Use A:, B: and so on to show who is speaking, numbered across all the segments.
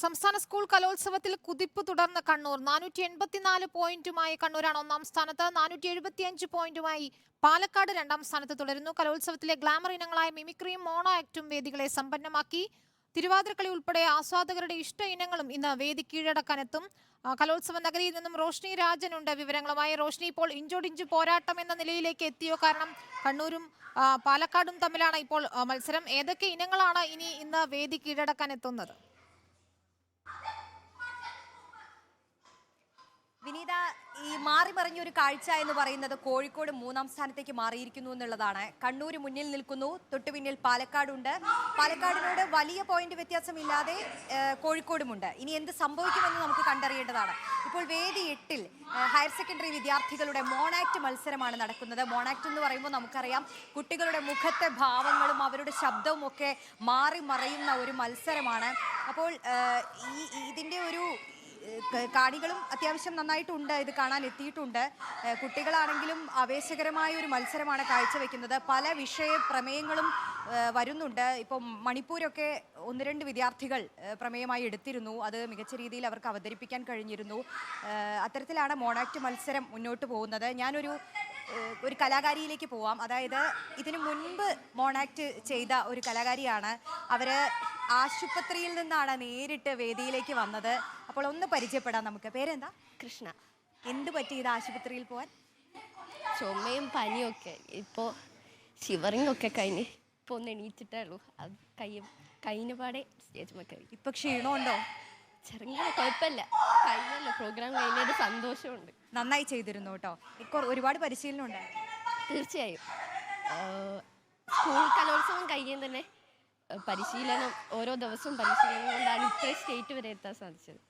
A: സംസ്ഥാന സ്കൂൾ കലോത്സവത്തിൽ കുതിപ്പ് തുടർന്ന് കണ്ണൂർ. നാനൂറ്റി എൺപത്തിനാല് പോയിന്റുമായി കണ്ണൂരാണ് ഒന്നാം സ്ഥാനത്ത്. നാനൂറ്റി എഴുപത്തിയഞ്ച് പോയിന്റുമായി പാലക്കാട് രണ്ടാം സ്ഥാനത്ത് തുടരുന്നു. കലോത്സവത്തിലെ ഗ്ലാമർ ഇനങ്ങളായ മിമിക്രിയും മോണോ ആക്ടും വേദികളെ സമ്പന്നമാക്കി. തിരുവാതിരക്കളി ഉൾപ്പെടെ ആസ്വാദകരുടെ ഇഷ്ട ഇനങ്ങളും ഇന്ന് വേദി കീഴടക്കാനെത്തും. കലോത്സവ നഗരിയിൽ നിന്നും റോഷ്നി രാജനുണ്ട് വിവരങ്ങളുമായി. റോഷ്നി ഇപ്പോൾ ഇഞ്ചോടിഞ്ച് പോരാട്ടം എന്ന നിലയിലേക്ക് എത്തിയോ? കാരണം കണ്ണൂരും പാലക്കാടും തമ്മിലാണ് ഇപ്പോൾ മത്സരം. ഏതൊക്കെ ഇനങ്ങളാണ് ഇനി ഇന്ന് വേദി കീഴടക്കാൻ എത്തുന്നത്
B: വിനീത ഈ മാറി മറിഞ്ഞ ഒരു കാഴ്ച എന്ന് പറയുന്നത് കോഴിക്കോട് മൂന്നാം സ്ഥാനത്തേക്ക് മാറിയിരിക്കുന്നു എന്നുള്ളതാണ്. കണ്ണൂർ മുന്നിൽ നിൽക്കുന്നു. തൊട്ടു പിന്നിൽ പാലക്കാടുണ്ട്. പാലക്കാടിനോട് വലിയ പോയിന്റ് വ്യത്യാസമില്ലാതെ കോഴിക്കോടുമുണ്ട്. ഇനി എന്ത് സംഭവിക്കുമെന്ന് നമുക്ക് കണ്ടറിയേണ്ടതാണ്. ഇപ്പോൾ വേദി എട്ടിൽ ഹയർ സെക്കൻഡറി വിദ്യാർത്ഥികളുടെ മോണാക്ട് മത്സരമാണ് നടക്കുന്നത്. മോണാക്ട് എന്ന് പറയുമ്പോൾ നമുക്കറിയാം കുട്ടികളുടെ മുഖത്തെ ഭാവങ്ങളും അവരുടെ ശബ്ദവും ഒക്കെ മാറി മറയുന്ന ഒരു മത്സരമാണ്. അപ്പോൾ ഈ ഇതിന്റെ ഒരു കാണികളും അത്യാവശ്യം നന്നായിട്ടുണ്ട്. ഇത് കാണാൻ എത്തിയിട്ടുണ്ട്. കുട്ടികളാണെങ്കിലും ആവേശകരമായ ഒരു മത്സരമാണ് കാഴ്ചവെക്കുന്നത്. പല വിഷയ പ്രമേയങ്ങളും വരുന്നുണ്ട്. ഇപ്പം മണിപ്പൂരൊക്കെ ഒന്ന് രണ്ട് വിദ്യാർത്ഥികൾ പ്രമേയമായി എടുത്തിരുന്നു. അത് മികച്ച രീതിയിൽ അവർക്ക് അവതരിപ്പിക്കാൻ കഴിഞ്ഞിരുന്നു. അത്തരത്തിലാണ് മോണാക്ട് മത്സരം മുന്നോട്ട് പോകുന്നത്. ഞാനൊരു ഒരു കലാകാരിയിലേക്ക് പോവാം. അതായത് ഇതിനു മുൻപ് മോണാക്ട് ചെയ്ത ഒരു കലാകാരിയാണ്. അവർ ആശുപത്രിയിൽ നിന്നാണ് നേരിട്ട് വേദിയിലേക്ക് വന്നത്. അപ്പോൾ ഒന്ന് പരിചയപ്പെടാം നമുക്ക്. പേരെന്താ?
C: കൃഷ്ണ.
B: എന്ത് പറ്റി ഇത് ആശുപത്രിയിൽ പോവാൻ?
C: ചുമയും പനിയൊക്കെ ഇപ്പോൾ ഷിവറിംഗ് ഒക്കെ കഴിഞ്ഞ് ഇപ്പോൾ ഒന്ന് എണീറ്റിട്ടേ ഉള്ളൂ. അത് കയ്യും കഴിഞ്ഞ പാടെ സ്റ്റേജ് മക്കൾ
B: ഇപ്പൊ ക്ഷീണമുണ്ടോ?
C: ചെറുങ്ങനെ കുഴപ്പമില്ല. കഴിഞ്ഞല്ലോ. പ്രോഗ്രാം കഴിഞ്ഞൊരു സന്തോഷമുണ്ട്.
B: നന്നായി ചെയ്തിരുന്നു കേട്ടോ. ഒരുപാട് പരിശീലനം ഉണ്ടായിരുന്നു
C: തീർച്ചയായും സ്കൂൾ കലോത്സവം കഴിയും തന്നെ പരിശീലനം ഓരോ ദിവസവും പരിശീലനം കൊണ്ടാണ് ഇത്ര സ്റ്റേറ്റ് വരെ എത്താൻ സാധിച്ചത്.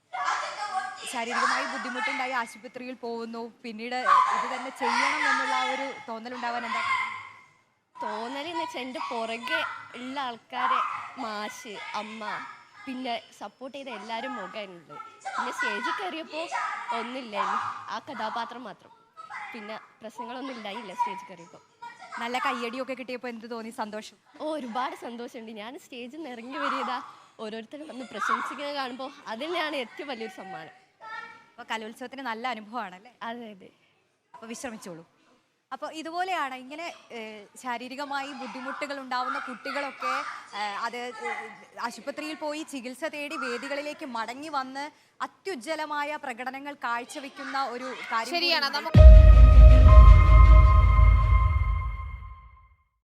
B: ശാരീരികമായി ബുദ്ധിമുട്ടുണ്ടായി ആശുപത്രിയിൽ പോകുന്നു. പിന്നീട് ഇത് തന്നെ ചെയ്യണം എന്നുള്ള ആ ഒരു തോന്നലുണ്ടാവാൻ എന്താ തോന്നൽ
C: തോന്നലെന്ന് വെച്ചാൽ എന്റെ പുറകെ ഉള്ള ആൾക്കാരെ മാഷ് അമ്മ പിന്നെ സപ്പോർട്ട് ചെയ്ത എല്ലാവരും മുഖമുണ്ട് പിന്നെ സ്റ്റേജിൽ കയറിയപ്പോൾ ഒന്നുമില്ലായിരുന്നു. ആ കഥാപാത്രം മാത്രം. പിന്നെ പ്രശ്നങ്ങളൊന്നും ഉണ്ടായില്ല സ്റ്റേജിൽ കയറിയപ്പോൾ
B: നല്ല കയ്യടിയൊക്കെ കിട്ടിയപ്പോൾ എന്ത് തോന്നി? സന്തോഷം.
C: ഓ ഒരുപാട് സന്തോഷമുണ്ട്. ഞാൻ സ്റ്റേജിൽ നിന്ന് ഇറങ്ങി വരിയതാ ഓരോരുത്തരും വന്ന് പ്രശംസിക്കുന്നത് കാണുമ്പോൾ അത് തന്നെയാണ് ഏറ്റവും വലിയൊരു സമ്മാനം.
B: അപ്പോൾ കലോത്സവത്തിന് നല്ല അനുഭവമാണല്ലേ?
C: അതെ അതെ.
B: അപ്പോൾ വിശ്രമിച്ചോളൂ. അപ്പോൾ ഇതുപോലെയാണ് ഇങ്ങനെ ശാരീരികമായി ബുദ്ധിമുട്ടുകൾ ഉണ്ടാവുന്ന കുട്ടികളൊക്കെ അത് ആശുപത്രിയിൽ പോയി ചികിത്സ തേടി വേദികളിലേക്ക് മടങ്ങി വന്ന് അത്യുജ്വലമായ പ്രകടനങ്ങൾ കാഴ്ചവെക്കുന്ന ഒരു കാര്യം
A: ശരിയാണ്. നമുക്ക്